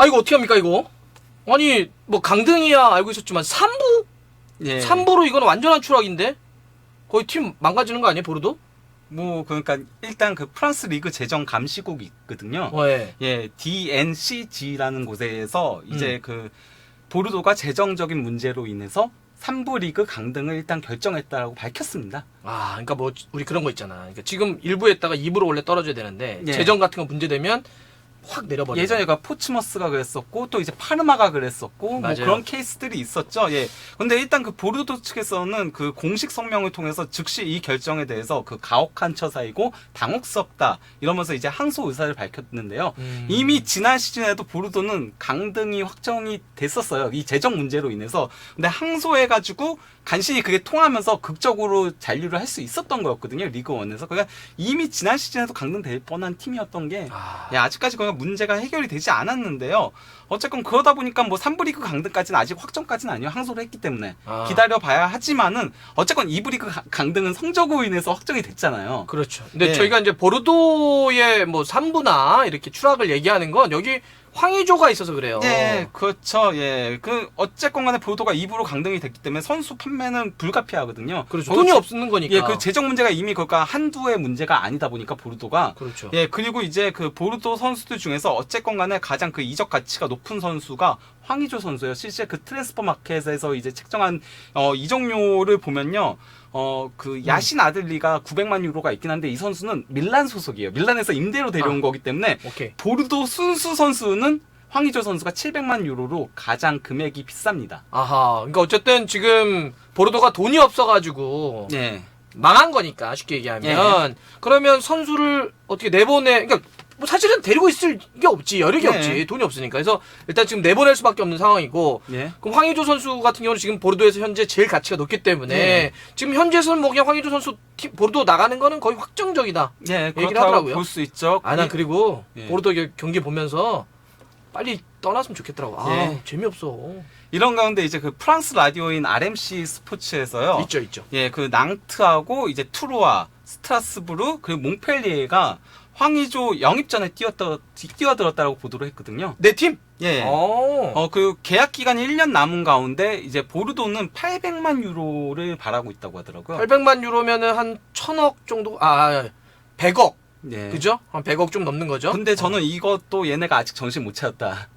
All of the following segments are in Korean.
아 이거 어떻게 합니까 이거? 아니 뭐 강등이야 알고 있었지만 3부? 예. 3부로 이건 완전한 추락인데? 거의 팀 망가지는 거 아니에요 보르도? 뭐 그러니까 일단 그 프랑스 리그 재정 감시국이 있거든요. 어, 예. 예, DNCG라는 곳에서 이제 음. 그 보르도가 재정적인 문제로 인해서 3부 리그 강등을 일단 결정했다라고 밝혔습니다. 아, 그러니까 뭐 우리 그런 거 있잖아. 그러니까 지금 1부에 있다가 2부로 원래 떨어져야 되는데 예. 재정 같은 거 문제되면 확 내려버려. 예전에가 포츠머스가 그랬었고 또 이제 파르마가 그랬었고 뭐 맞아요. 그런 케이스들이 있었죠. 예. 근데 일단 그 보르도 측에서는 그 공식 성명을 통해서 즉시 이 결정에 대해서 그 가혹한 처사이고 당혹스럽다 이러면서 이제 항소 의사를 밝혔는데요. 음. 이미 지난 시즌에도 보르도는 강등이 확정이 됐었어요. 이 재정 문제로 인해서. 근데 항소해 가지고 간신히 그게 통하면서 극적으로 잔류를 할 수 있었던 거였거든요. 리그 원에서. 그러니까 이미 지난 시즌에도 강등될 뻔한 팀이었던 게 아, 예, 아직까지 그냥 문제가 해결이 되지 않았는데요. 어쨌건 그러다 보니까 뭐 3부 리그 강등까지는 아직 확정까지는 아니에요. 항소를 했기 때문에. 아. 기다려 봐야 하지만은 어쨌건 2부 리그 가- 강등은 성적으로 인해서 확정이 됐잖아요. 그렇죠. 근데 예. 저희가 이제 보르도의 뭐 3부나 이렇게 추락을 얘기하는 건 여기 황의조가 있어서 그래요. 예, 그렇죠. 예. 그 어쨌건 간에 보도가 2부로 강등이 됐기 때문에 선수 판매는 불가피하거든요. 그렇죠. 어, 돈이 제- 없는 거니까. 예, 그 재정 문제가 이미 그니까 한두의 문제가 아니다 보니까 보르도가 그렇죠. 예, 그리고 이제 그 보르도 선수들 중에서 어쨌건 간에 가장 그 이적 가치가 높은 선수가 황의조 선수예요. 실제 그 트랜스퍼 마켓에서 이제 책정한 어 이적료를 보면요. 어, 그 야신 아들리가 900만 유로가 있긴 한데 이 선수는 밀란 소속이에요. 밀란에서 임대로 데려온 아. 거기 때문에 오케이. 보르도 순수 선수는 황의조 선수가 700만 유로로 가장 금액이 비쌉니다. 아하. 그러니까 어쨌든 지금 보르도가 돈이 없어가지고 예. 망한 거니까 쉽게 얘기하면 그러면 선수를 어떻게 내보내? 그러니까 뭐 사실은 데리고 있을 게 없지 여력이 네. 없지 돈이 없으니까 그래서 일단 지금 내보낼 수밖에 없는 상황이고 예. 그럼 황의조 선수 같은 경우는 지금 보르도에서 현재 제일 가치가 높기 때문에 네. 지금 현재에서는 뭐 그냥 황의조 선수 팀 보르도 나가는 거는 거의 확정적이다. 예, 얘기를 하더라고요. 볼 수 있죠. 아난 그리고 예. 보르도 겨- 경기 보면서 빨리 떠났으면 좋겠더라고. 아 예. 재미없어. 이런 가운데 이제 그 프랑스 라디오인 RMC 스포츠에서요. 있죠 있죠. 예, 그 낭트하고 이제 투르와 스트라스부르 그리고 몽펠리에가 황의조 영입 전에 뛰었다 뛰어들었다고 보도를 했거든요. 내 팀. 예. 어. 어, 그 계약 기간이 1년 남은 가운데 이제 보르도는 800만 유로를 바라고 있다고 하더라고요. 800만 유로면은 한 천억 정도 아 100억 예. 그죠? 한 100억 좀 넘는 거죠? 근데 저는 이것도 얘네가 아직 정신 못 차렸다.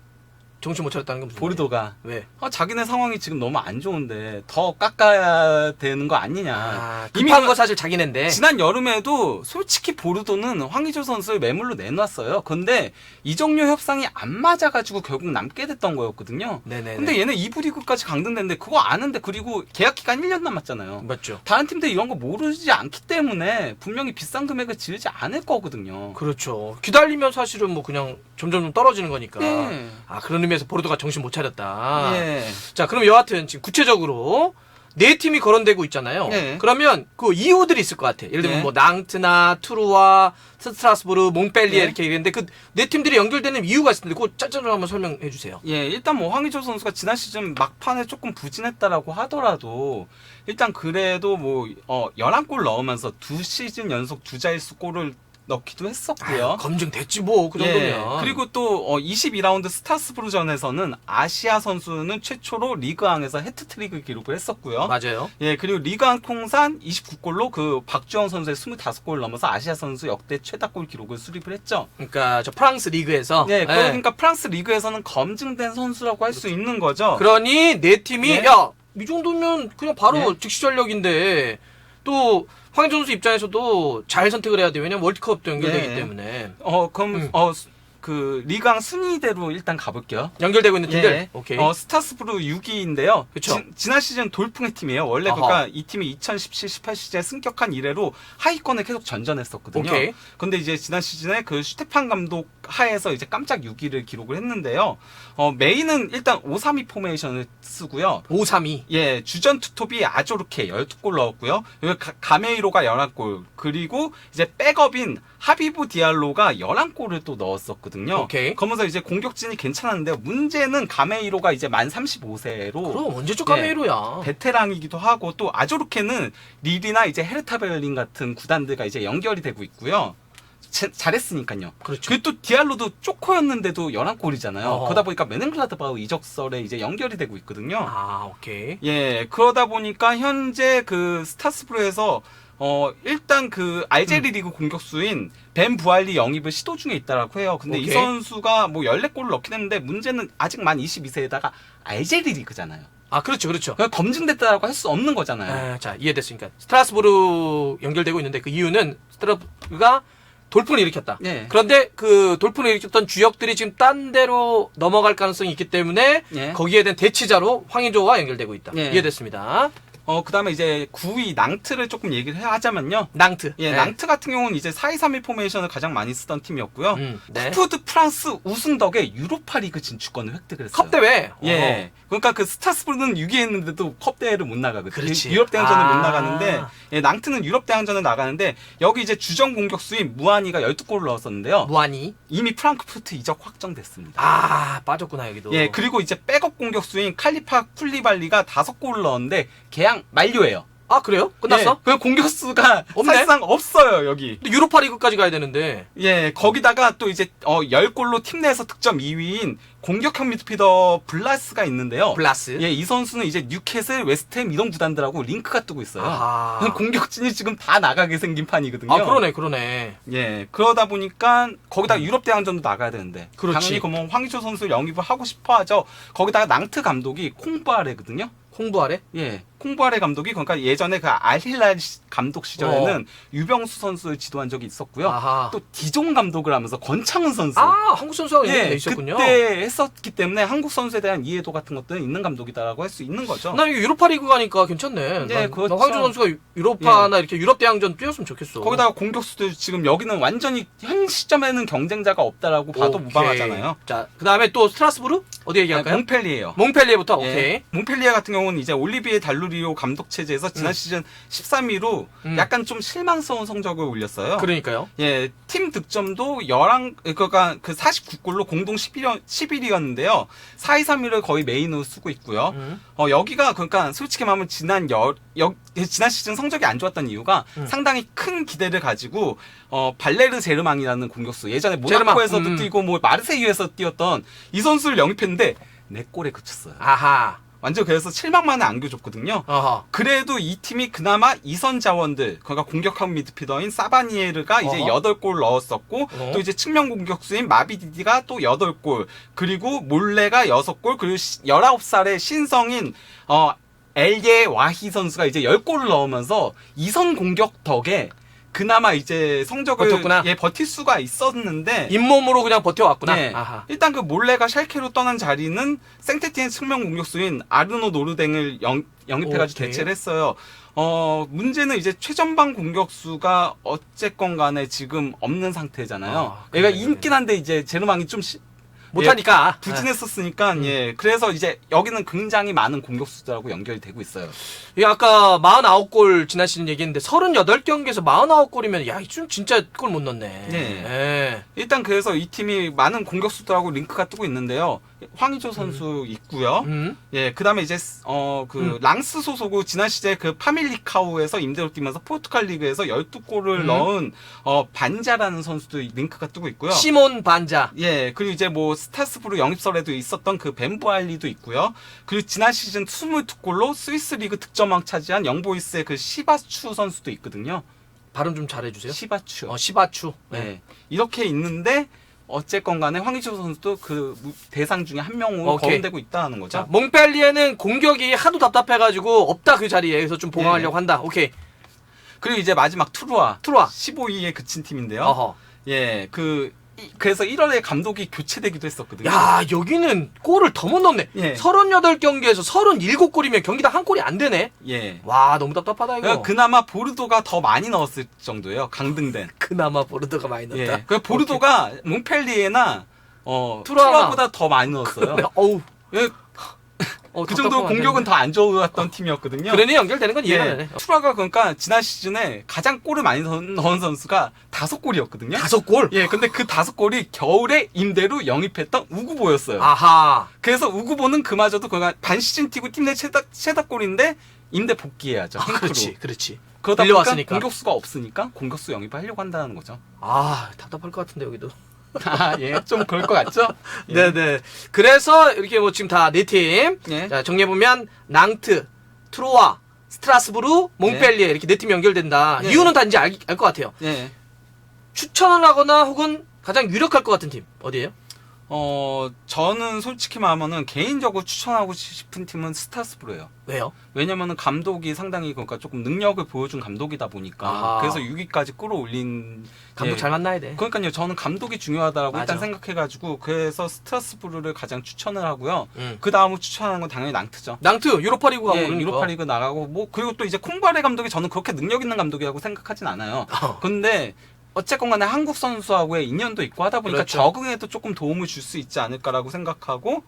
정신 못 차렸다는 건 보르도가. 왜? 어, 자기네 상황이 지금 너무 안 좋은데 더 깎아야 되는 거 아니냐. 아, 급한 그- 거 사실 자기네인데. 지난 여름에도 솔직히 보르도는 황의조 선수를 매물로 내놨어요. 근데 이적료 협상이 안 맞아가지고 결국 남게 됐던 거였거든요. 네네. 근데 얘네 2부 리그까지 강등됐는데 그거 아는데 그리고 계약 기간 1년 남았잖아요. 맞죠. 다른 팀들 이런 거 모르지 않기 때문에 분명히 비싼 금액을 지르지 않을 거거든요. 그렇죠. 기다리면 사실은 뭐 그냥 점점 떨어지는 거니까. 예. 아 그런 의미에서 보르도가 정신 못 차렸다. 예. 자 그럼 여하튼 지금 구체적으로 네 팀이 거론되고 있잖아요. 예. 그러면 그 이유들이 있을 것 같아. 예를 들면 예. 뭐 낭트나 투르와 스트라스부르, 몽펠리에 예. 이렇게 얘기했는데 그 네 팀들이 연결되는 이유가 있을 텐데 그거 짜짜로 한번 설명해 주세요. 예, 일단 뭐 황의조 선수가 지난 시즌 막판에 조금 부진했다라고 하더라도 일단 그래도 뭐 어, 11골 넣으면서 두 시즌 연속 두 자릿수 골을 넣기도 했었고요. 아유, 검증됐지 뭐그 예, 정도면. 그리고 또 어, 22라운드 스타스부르전에서는 아시아 선수는 최초로 리그왕에서 해트트릭을 기록을 했었고요. 맞아요. 예, 그리고 리그왕 통산 29골로 그 박주영 선수의 25골 넘어서 아시아 선수 역대 최다골 기록을 수립을 했죠. 그러니까 저 프랑스 리그에서 예, 예. 그러니까 프랑스 리그에서는 검증된 선수라고 할 수 있는 거죠. 그러니 네 팀이 예. 야이 정도면 그냥 바로 예. 즉시 전력인데 또 황희조 선수 입장에서도 잘 선택을 해야 돼요. 왜냐면 월드컵도 연결되기 예. 때문에 어, 그럼 음. 어, 수- 그 리그왕 순위대로 일단 가볼게요. 연결되고 있는 팀들. 예. 오케이. 어, 스타스부르 6위인데요. 그쵸. 지난 시즌 돌풍의 팀이에요. 원래 아하. 그러니까 이 팀이 2017-18 시즌에 승격한 이래로 하위권에 계속 전전했었거든요. 오케이. 근데 이제 지난 시즌에 그 슈테판 감독 하에서 이제 깜짝 6위를 기록을 했는데요. 어, 메인은 일단 5-3-2 포메이션을 쓰고요. 5, 3, 2. 예, 주전 투톱이 아조르케 12골 넣었고요. 여기 가, 가메이로가 11골. 그리고 이제 백업인 하비부 디알로가 11골을 또 넣었었거든요. 오케이. 그러면서 이제 공격진이 괜찮았는데 문제는 가메이로가 이제 만 35세로 그럼 언제적 예. 카메이로야. 베테랑이기도 하고 또 아조르케는 릴이나 이제 헤르타 베를린 같은 구단들과 이제 연결이 되고 있고요. 제- 잘했으니까요. 그렇죠. 그리고 또 디알로도 쪼코였는데도 11골이잖아요. 어허. 그러다 보니까 메넨글라드바우 이적설에 이제 연결이 되고 있거든요. 아, 오케이. 예, 그러다 보니까 현재 그 스타스브루에서 어 일단 그 알제리 음. 리그 공격수인 벤 부알리 영입을 시도 중에 있다라고 해요. 근데 이 오케이. 선수가 뭐 14골을 넣긴 했는데 문제는 아직 만 22세에다가 알제리 리그잖아요. 아, 그렇죠, 그렇죠. 검증됐다라고 할 수 없는 거잖아요. 아, 자, 이해됐으니까. 스트라스부르 연결되고 있는데 그 이유는 스트라스부르가 돌풍을 일으켰다. 예. 그런데 그 돌풍을 일으켰던 주역들이 지금 딴 데로 넘어갈 가능성이 있기 때문에 예. 거기에 대한 대치자로 황의조와 연결되고 있다. 예. 이해됐습니다. 어 그 다음에 이제 9위 낭트를 조금 얘기를 해- 하자면요. 낭트. 예, 네. 낭트 같은 경우는 이제 4-2-3-1 포메이션을 가장 많이 쓰던 팀이었고요. 음, 네. 푸드 프랑스 우승 덕에 유로파 리그 진출권을 획득을 했어요. 컵 대회. 예. 그러니까 그 스타스부르는 6위 했는데도 컵 대회를 못 나가거든요. 그렇지. 유럽 대항전을 아. 못 나가는데 예, 낭트는 유럽 대항전을 나가는데 여기 이제 주전 공격수인 무한이가 12골을 넣었었는데요. 어, 무한이. 이미 프랑크푸르트 이적 확정됐습니다. 아, 빠졌구나, 여기도. 예, 그리고 이제 백업 공격수인 칼리파 쿨리발리가 5골을 넣었는데 계약 만료예요. 아, 그래요? 끝났어? 예, 그 공격수가 없네? 사실상 없어요, 여기. 근데 유로파 리그까지 가야 되는데. 예, 거기다가 또 이제 어 10골로 팀 내에서 득점 2위인 공격형 미드피더 블라스가 있는데요. 블라스. 예, 이 선수는 이제 뉴캐슬, 웨스트햄 이런 구단들하고 링크가 뜨고 있어요. 아. 공격진이 지금 다 나가게 생긴 판이거든요. 아, 그러네, 그러네. 예, 그러다 보니까 거기다 유럽 대항전도 나가야 되는데 음. 그렇지. 당연히 그러면 황희조 선수 영입을 하고 싶어 하죠. 거기다가 낭트 감독이 콩바레거든요. 홍보하래? 예, 콩바레 감독이 그러니까 예전에 그 알힐랄 시- 감독 시절에는 유병수 선수를 지도한 적이 있었고요. 어. 아하. 또 디종 감독을 하면서 권창훈 선수 아, 한국 선수가 예, 연결돼 있었군요. 그때 했었기 때문에 한국 선수에 대한 이해도 같은 것들은 있는 감독이다라고 할 수 있는 거죠. 난 이거 유로파 리그 가니까 괜찮네. 예, 난, 그렇죠. 난 황희조 선수가 유- 유로파나 이렇게 유럽 대항전 뛰었으면 좋겠어. 거기다가 공격수들 지금 여기는 완전히 현 시점에는 경쟁자가 없다라고 봐도 오케이. 무방하잖아요. 자, 그다음에 또 스트라스부르 어디 얘기할까요? 몽펠리에요. 몽펠리에부터 예. 오케이. 몽펠리에 같은 경우는 이제 올리비에 달루 리오 감독 체제에서 지난 시즌 13위로 음. 약간 좀 실망스러운 성적을 올렸어요. 그러니까요. 예, 팀 득점도 11, 그러니까 그 49골로 공동 11위, 11위였는데요. 4, 2, 3위를 거의 메인으로 쓰고 있고요. 음. 어, 여기가 그러니까 솔직히 말하면 지난 여, 여, 지난 시즌 성적이 안 좋았던 이유가 음. 상당히 큰 기대를 가지고 어, 발레르 제르망이라는 공격수 예전에 모나코에서도 음. 뛰고 뭐 마르세유에서 뛰었던 이 선수를 영입했는데 네 골에 그쳤어요. 아하. 완전 그래서 7만 만에 안겨줬거든요. 어허. 그래도 이 팀이 그나마 이선 자원들, 그러니까 공격형 미드피더인 사바니에르가 이제 어허. 8골 넣었었고, 어. 또 이제 측면 공격수인 마비디디가 또 8골, 그리고 몰레가 6골, 그리고 19살의 신성인, 어, 엘예 와히 선수가 이제 10골을 넣으면서 이선 공격 덕에 그나마 이제 성적을 버텼구나. 예, 버틸 수가 있었는데, 잇몸으로 그냥 버텨왔구나. 네. 아하. 일단 그 몰레가 샬케로 떠난 자리는 생테티엔 측면 공격수인 아르노 노르댕을 영, 영입해가지고 오케이. 대체를 했어요. 어, 문제는 이제 최전방 공격수가 어쨌건 간에 지금 없는 상태잖아요. 아, 얘가 그러네. 있긴 한데 이제 제르망이 좀 시- 못하니까. 부진했었으니까, 음. 예. 그래서 이제 여기는 굉장히 많은 공격수들하고 연결이 되고 있어요. 이 아까 49골 지난 시즌 얘기했는데 38경기에서 49골이면 야, 좀 진짜 골 못 넣네. 네. 예. 일단 그래서 이 팀이 많은 공격수들하고 링크가 뜨고 있는데요. 황희조 선수 있고요. 음. 예, 그 다음에 이제, 어, 그, 음. 랑스 소속으로 지난 시즌에 그 파밀리카우에서 임대로 뛰면서 포르투갈 리그에서 12골을 음. 넣은, 어, 반자라는 선수도 링크가 뜨고 있고요. 시몬 반자. 예, 그리고 이제 뭐, 스타스부르 영입설에도 있었던 그 벤부알리도 있고요. 그리고 지난 시즌 22골로 스위스 리그 득점왕 차지한 영보이스의 그 시바추 선수도 있거든요. 발음 좀 잘해주세요. 시바추. 어, 시바추. 네. 네. 이렇게 있는데, 어쨌건 간에 황희조 선수도 그 무- 대상 중에 한 명으로 오케이. 거론되고 있다는 거죠. 자, 몽펠리에는 공격이 하도 답답해가지고 없다 그 자리에 그래서 좀 보강하려고 예. 한다. 오케이. 그리고 이제 마지막 투루아. 투루아. 15위에 그친 팀인데요. 어허. 예, 그, 이- 그래서 1월에 감독이 교체되기도 했었거든요. 야, 여기는 골을 더 못 넣네. 예. 38경기에서 37골이면 경기당 한 골이 안 되네. 예. 와, 너무 답답하다, 이거. 그러니까 그나마 보르도가 더 많이 넣었을 정도예요. 강등된. 그나마 보르도가 많이 넣었다. 예. 그 보르도가 몽펠리에나 어. 투라보다 더 많이 넣었어요. 어우. 예, 어, 그 정도 공격은 더 안 좋았던 팀이었거든요. 그러니 연결되는 건 이해가 되네. 예. 투라가 그러니까 지난 시즌에 가장 골을 많이 넣- 넣은 선수가 다섯 골이었거든요. 다섯 골? 예, 근데 그 다섯 골이 겨울에 임대로 영입했던 우구보였어요. 아하. 그래서 우구보는 그마저도 그간 반 시즌 뛰고 팀 내 최다 최다 골인데 임대 복귀해야죠. 아. 그렇지, 그렇지. 그러다 보니까. 공격수가 없으니까 공격수 영입을 하려고 한다는 거죠. 아 답답할 것 같은데 여기도. 아, 예, 좀 그럴 것 같죠? 예. 네네. 그래서 이렇게 뭐 지금 다 네 팀. 예. 자 정리해 보면 낭트, 트로아, 스트라스부르, 몽펠리에 이렇게 네 팀이 연결된다. 네. 이유는 단지 알 것 같아요. 예. 추천을 하거나 혹은 가장 유력할 것 같은 팀 어디예요? 어, 저는 솔직히 말하면은 개인적으로 추천하고 싶은 팀은 스타스부르예요. 왜요? 왜냐면은 감독이 상당히 그러니까 조금 능력을 보여준 감독이다 보니까 아하. 그래서 6위까지 끌어올린 감독 예. 잘 만나야 돼. 그러니까요 저는 감독이 중요하다라고 맞아. 일단 생각해가지고 그래서 스트라스부르를 가장 추천을 하고요 음. 그 다음으로 추천하는 건 당연히 낭트죠 낭트 유로파리그 가고 예, 그러니까. 유로파리그 나가고 뭐 그리고 또 이제 콩바레 감독이 저는 그렇게 능력 있는 감독이라고 생각하진 않아요 어. 근데 어쨌건 간에 한국 선수하고의 인연도 있고 하다 보니까 그렇죠. 적응에도 조금 도움을 줄 수 있지 않을까라고 생각하고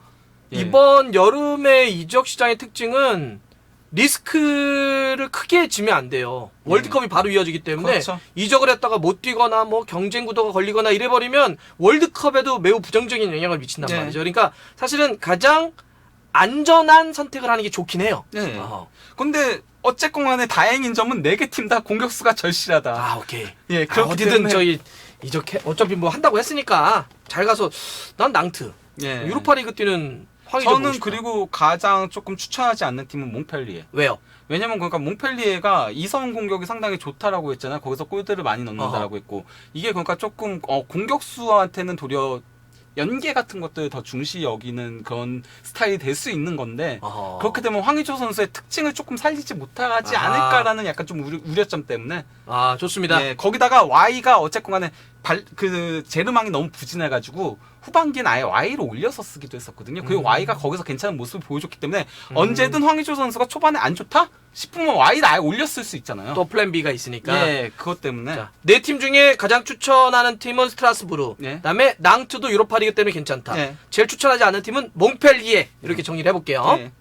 예. 이번 여름의 이적 시장의 특징은 리스크를 크게 지면 안 돼요. 월드컵이 바로 이어지기 때문에 그렇죠. 이적을 했다가 못 뛰거나 뭐 경쟁 구도가 걸리거나 이래 버리면 월드컵에도 매우 부정적인 영향을 미친단 네. 말이죠. 그러니까 사실은 가장 안전한 선택을 하는 게 좋긴 해요. 네. 어. 근데 어쨌건 간에 다행인 점은 네 개 팀 다 공격수가 절실하다 아 오케이. 예 아, 그렇기 어디든 때문에 저희 이적해 어차피 뭐 한다고 했으니까 잘 가서 난 낭트 예. 유로파리그 뛰는 황희조 보고 저는 싶다. 그리고 가장 조금 추천하지 않는 팀은 몽펠리에. 왜요? 왜냐면 그러니까 몽펠리에가 이선 공격이 상당히 좋다라고 했잖아요. 거기서 골들을 많이 넣는다라고 했고 이게 그러니까 조금 어, 공격수한테는 도리어 연계 같은 것들 더 중시 여기는 그런 스타일이 될 수 있는 건데 어허. 그렇게 되면 황희조 선수의 특징을 조금 살리지 못하지 아하. 않을까라는 약간 좀 우려, 우려점 때문에 아 좋습니다. 예, 거기다가 Y가 어쨌건 간에 발, 그 제르망이 너무 부진해가지고 후반기엔 아예 Y를 올려서 쓰기도 했었거든요. 그리고 음. Y가 거기서 괜찮은 모습을 보여줬기 때문에 언제든 황희조 선수가 초반에 안 좋다 싶으면 Y를 아예 올렸을 수 있잖아요. 또 플랜 B가 있으니까. 예, 그것 때문에 자, 네팀 중에 가장 추천하는 팀은 스트라스부르. 예. 그다음에 낭트도 유로파리그 때문에 괜찮다. 예. 제일 추천하지 않는 팀은 몽펠리에 이렇게 정리를 해볼게요. 예.